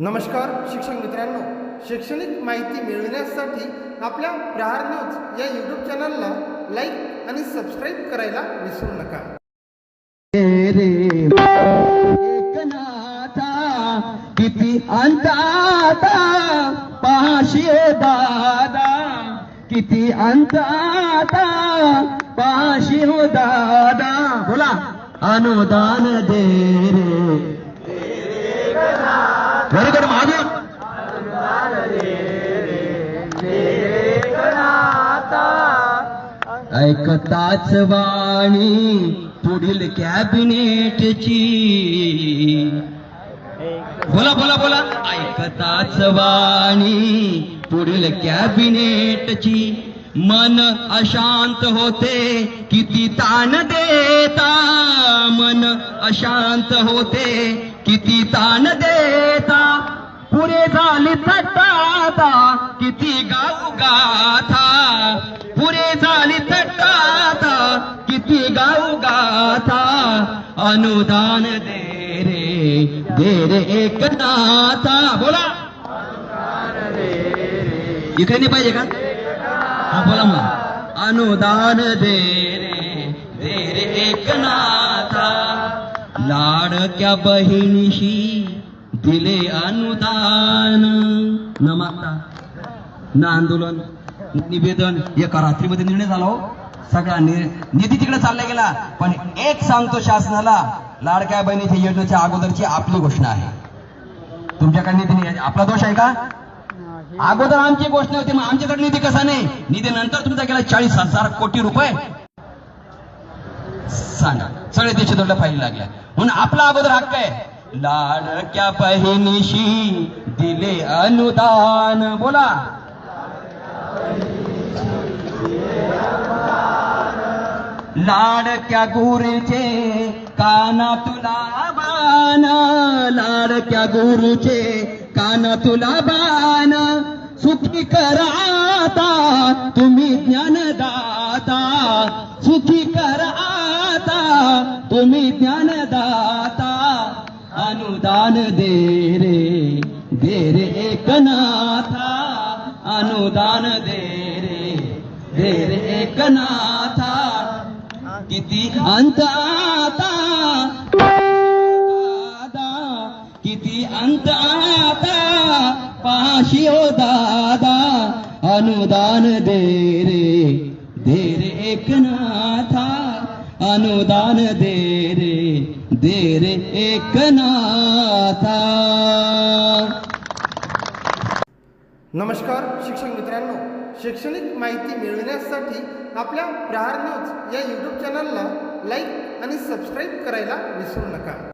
नमस्कार शिक्षक मित्रांनो. शैक्षणिक माहिती मिळविण्यासाठी आपल्या प्रहार न्यूज या यूट्यूब चॅनलला लाईक आणि सबस्क्राईब करायला विसरू नका. किती अंताता पाशी दादा. किती अंताता पाशी दादा. बोला अनुदान दे रे. व्हेरी गुड ऐकताच वाणी पुढील कॅबिनेटची. बोला बोला बोला. ऐकताच वाणी पुढील कॅबिनेटची. मन अशांत होते किती ताण देता. मन अशांत होते किती ताण देता. पुरे झाली थट्टाता किती गाऊ गाथा पुरे झाली थट्टाता किती गाऊ गाथा अनुदान दे रे दे रे एकनाथा बोला. इकडे नाही पाहिजे का? हा बोला मग अनुदान दे रे दे रे एकनाथा लाडक्या बहिणीशी दिले अनुदान. न मागता न आंदोलन निवेदन. एका रात्रीमध्ये निर्णय झाला हो. सगळा निधी तिकडे चालला गेला. पण एक सांगतो शासनाला लाडक्या बहिणीच्या योजनेच्या अगोदरची आपली घोषणा आहे. तुमच्याकडे निधी नाही. आपला दोष आहे का? अगोदर आमची घोषणा होती मग आमच्याकडे निधी कसा नाही? निधी नंतर तुमचा गेला चाळीस हजार कोटी रुपये. सांगा. सगळे देश दोडल्या फाईल लागल्या म्हणून आपला अगोदर हक्क आहे. लाडक्या बहिणीशी दिले अनुदान? बोला. लाडक्या गुरुचे काना तुला बाण? लाडक्या गुरुचे काना तुला बाण? सुखी कराता तुम्ही ज्ञानदाता. सुखी कराता तुम्ही ज्ञानदाता. अनुदान दे रे दे रे एकनाथा अनुदान दे रे दे रे एकनाथा किती अंत आता दादा किती अंत आता पाशी ओ दादा अनुदान दे रे दे रे एकनाथा अनुदान दे रे दे रे एकनाथा। नमस्कार शिक्षक मित्रांनो. शैक्षणिक माहिती मिळविण्यासाठी आपल्या प्रहार न्यूज या यूट्यूब चॅनलला लाईक आणि सबस्क्राईब करायला विसरू नका.